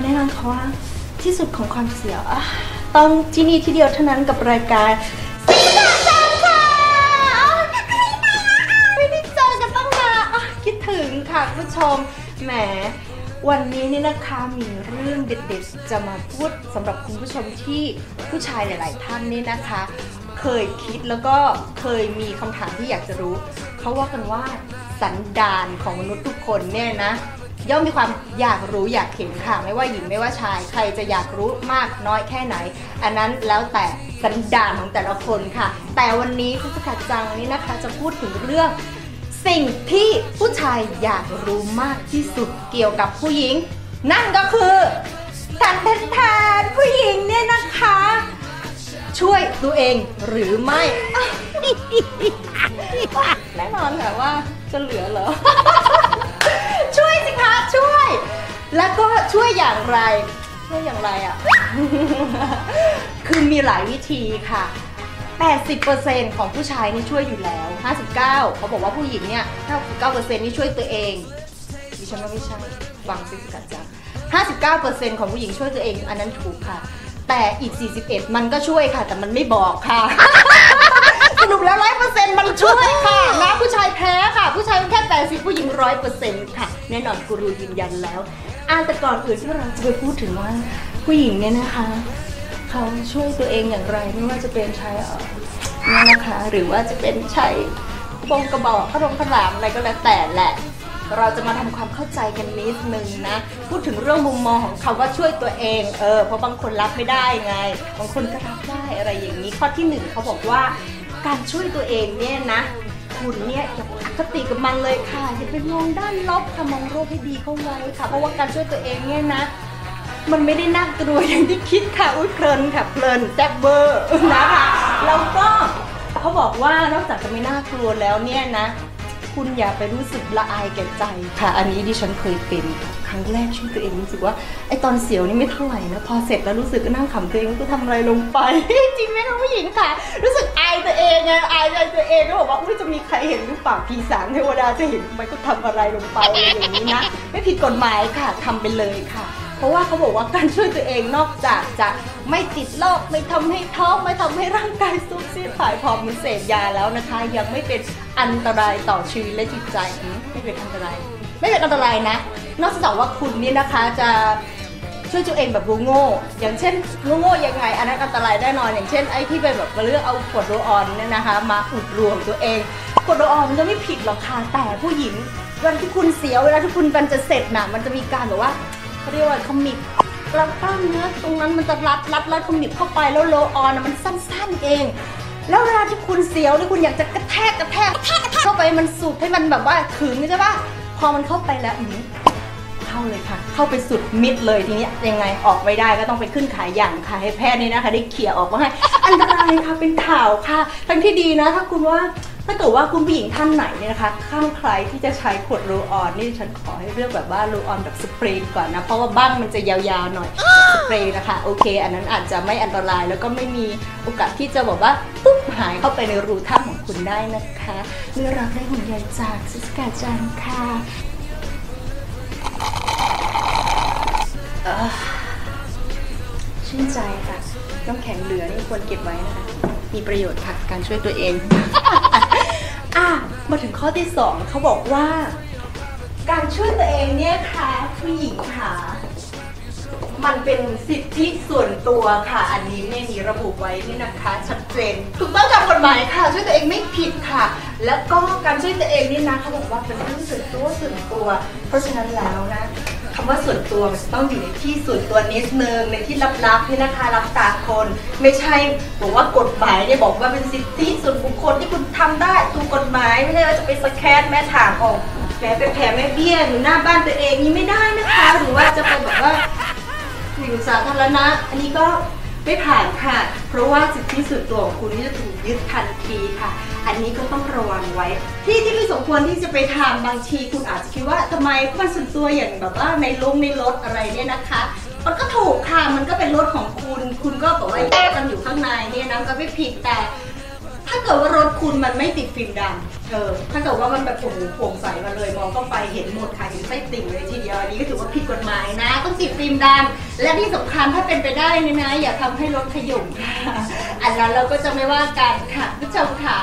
แน่นอนค่ะว่าที่สุดของความเสียวอะต้องที่นี่ที่เดียวเท่านั้นกับรายการสิบดาจังค่ะไม่ได้เจอกันตั้งนานอะคิดถึงค่ะคุณผู้ชมแหมวันนี้นี่นะคะมีเรื่องเด็ดๆจะมาพูดสำหรับคุณผู้ชมที่ผู้ชายหลาย ๆ ท่านนี่นะคะ เคยคิดแล้วก็เคยมีคำถามที่อยากจะรู้ เขาว่ากันว่าสันดานของมนุษย์ทุกคนเนี่ยนะ ย่อมมีความอยากรู้อยากเห็นค่ะ ไม่ว่าหญิงไม่ว่าชาย ใครจะอยากรู้มากน้อยแค่ไหน อันนั้นแล้วแต่สันดานของแต่ละคนค่ะ แต่วันนี้คุณสกัดจังนี้นะคะ จะพูดถึงเรื่อง สิ่งที่ผู้ชายอยากรู้มากที่สุดเกี่ยวกับผู้หญิง นั่นก็คือทันทันทานผู้หญิงเนี่ยนะคะ ช่วยตัวเองหรือไม่ แน่นอนค่ะว่าจะเหลือเหรอ แล้วก็ช่วยอย่างไร ช่วยอย่างไรอะ่ะ คือมีหลายวิธีค่ะ 80%ของผู้ชายนี่ช่วยอยู่แล้ว 59 เขาบอกว่าผู้หญิงเนี่ย59%นี่ช่วยตัวเองดิฉันว่าไม่ใช่ฟังซิสกัดจัง59%ของผู้หญิงช่วยตัวเอง อันนั้นถูกค่ะ แต่อีก 41 มันก็ช่วยค่ะ แต่มันไม่บอกค่ะสรุปแล้วร้อยเปอร์เซ็นต์มันช่วยค่ะนะผู้ชายแพ้ค่ะ ผู้ชายแค่แปดสิบผู้หญิงร้อยเปอร์เซ็นต์ค่ะ แน่นอนกูรูยืนยันแล้ว อะแต่ก่อนอื่นที่เราจะไปพูดถึงว่าผู้หญิงเนี่ยนะคะ เขาช่วยตัวเองอย่างไรไม่ว่าจะเป็นใช้เอ่อเนี่ยนะคะ หรือว่าจะเป็นใช้บงกระบอกขนมขลามอะไรก็แล้วแต่แหละ เราจะมาทำความเข้าใจกันนิดนึงนะ พูดถึงเรื่องมุมมองของคำว่าช่วยตัวเองเออเพราะบางคนรับไม่ได้ไง บางคนก็รับได้อะไรอย่างนี้ข้อที่หนึ่งเขาบอกว่าการช่วยตัวเองเนี่ยนะ คุณเนี่ยอย่าอคติกับมันเลยค่ะอย่าไปมองด้านลบค่ะมองโลกให้ดีเข้าไว้ค่ะ เพราะว่าการช่วยตัวเองเนี่ยนะ มันไม่ได้น่ากลัวอย่างที่คิดค่ะอุ้ยเพลินค่ะเพลินแซ่บเบอร์นะคะแล้วก็เขาบอกว่านอกจากจะไม่น่ากลัวแล้วเนี่ยนะ คุณอย่าไปรู้สึกละอายแก่ใจค่ะ อันนี้ดิฉันเคยเป็น รั้งแรกช่วยตัวเองรู้สึกว่าไอตอนเสียวนี่ไม่เท่าไหร่นะพอเสร็จแล้วรู้สึกก็นั่งขำตัวเองว่ากูทำอะไรลงไป จริงไหมคะผู้หญิงค่ะ รู้สึกอายตัวเองไงอายใจตัวเองก็บอกว่าอุ้ยจะมีใครเห็นหรือเปล่าพีสามเทวดาจะเห็นไหมก็ทำอะไรลงไปอะไรอย่างนี้นะไม่ผิดกฎหมายค่ะทำไปเลยค่ะ เพราะว่าเขาบอกว่าการช่วยตัวเองนอกจากจะไม่ติดโรคไม่ทำให้ท้องไม่ทำให้ร่างกายซุบซีดถ่ายผอมเหมือนเสพยาแล้วนะคะ ยังไม่เป็นอันตรายต่อชีวิตและจิตใจไม่เป็นอันตราย ไม่เป็นอันตรายนะ นอกจากว่าคุณนี่นะคะจะช่วยตัวเองแบบโง่ๆอย่างเช่นโง่ๆยังไง อันนั้นอันตรายแน่นอน อย่างเช่นไอ้ที่เป็นแบบมาเลือกเอาขวดโรออนเนี่ยนะคะ มาอุดรวมตัวเองขวดโรออนมันก็ไม่ผิดหรอกค่ะแต่ผู้หญิงวันที่คุณเสียเวลาที่คุณมันจะเสร็จน่ะมันจะมีการแบบว่า เขาเรียกว่าขมิบแล้วกล้ามเนื้อตรงนั้นมันจะรัดรัดรัดขมิบเข้าไปแล้วโลออนมันสั้นๆเอง แล้วเวลาที่คุณเสียวหรือคุณอยากจะกระแทกกระแทกเข้าไปมันสุดให้มันแบบว่าถึงใช่ปะพอมันเข้าไปแล้วอืมเข้าเลยค่ะ เข้าไปสุดมิดเลยทีนี้ยังไงออกไม่ได้ก็ต้องไปขึ้นขายอย่างค่ะให้แพทย์นี่นะคะได้เขี่ยออกมาให้อันตรายค่ะเป็นข่าวค่ะ ทั้งที่ดีนะถ้าคุณว่า ถ้าเกิดว่าคุณผู้หญิงท่านไหนเนี่ยนะคะข้างใครที่จะใช้ขวดโรลออนนี่ฉันขอให้เลือกแบบว่าโรลออนแบบสเปรย์ก่อนนะ เพราะว่าบ้างมันจะยาวๆหน่อยสเปรย์นะคะ โอเค อันนั้นอาจจะไม่อันตรายแล้วก็ไม่มีโอกาสที่จะแบบว่าปุ๊บหายเข้าไปในรูถ้ำของคุณได้นะคะเมื่อรับได้หุ่นใหญ่จากซิสกาจังค่ะชื่นใจค่ะน้ำแข็งเหลือนี่ควรเก็บไว้นะคะ มีประโยชน์ค่ะ การช่วยตัวเอง อะมาถึงข้อที่สองเขาบอกว่า การช่วยตัวเองเนี่ยค่ะผู้หญิงค่ะ มันเป็นสิทธิส่วนตัวค่ะ อันนี้เนี่ยมีระบุไว้นี่นะคะ ชัดเจนถูกต้องตามกฎหมายค่ะ ช่วยตัวเองไม่ผิดค่ะ แล้วก็การช่วยตัวเองนี่นะเขาบอกว่าเป็นเรื่องส่วนตัวส่วนตัว เพราะฉะนั้นแล้วนะ คำว่าส่วนตัวมันต้องอยู่ในที่ส่วนตัวนิดนึงในที่ลับๆนี่นะคะรับตาคน ไม่ใช่บอกว่ากฎหมายเนี่ยบอกว่าเป็นสิทธิส่วนบุคคลที่คุณทำได้ถูกกฎหมายไม่ใช่ว่าจะไปสแคนแม่ถางออกแผลเป็นแผลแม่เบี้ยอยู่หน้าบ้านตัวเองนี่ไม่ได้นะคะหรือว่าจะไปแบบว่าอยู่สาธารณะอันนี้ก็ ไม่ผ่านค่ะ เพราะว่าสิทธิส่วนตัวของคุณนี่จะถูกยึดทันทีค่ะ อันนี้ก็ต้องระวังไว้ ที่ที่ไม่สมควรที่จะไปทำบางทีคุณอาจจะคิดว่าทำไมมันส่วนตัวอย่างแบบว่าในลงในรถอะไรเนี่ยนะคะมันก็ถูกค่ะ มันก็เป็นรถของคุณ คุณก็บอกว่าแยกกันอยู่ข้างในเนี่ยนะก็ไม่ผิดแต่ คุณมันไม่ติดฟิล์มดำเออถ้าเกิดว่ามันแบบโอ้โหโปร่งใสมาเลยมองเข้าไปเห็นหมดค่ะเห็นไส้ติ่งเลยทีเดียวอันนี้ก็ถือว่าผิดกฎหมายนะ ต้องติดฟิล์มดำและที่สำคัญถ้าเป็นไปได้นี่นะ อย่าทำให้รถขยุ่มอันนั้นเราก็จะไม่ว่ากันค่ะผู้ชมค่ะ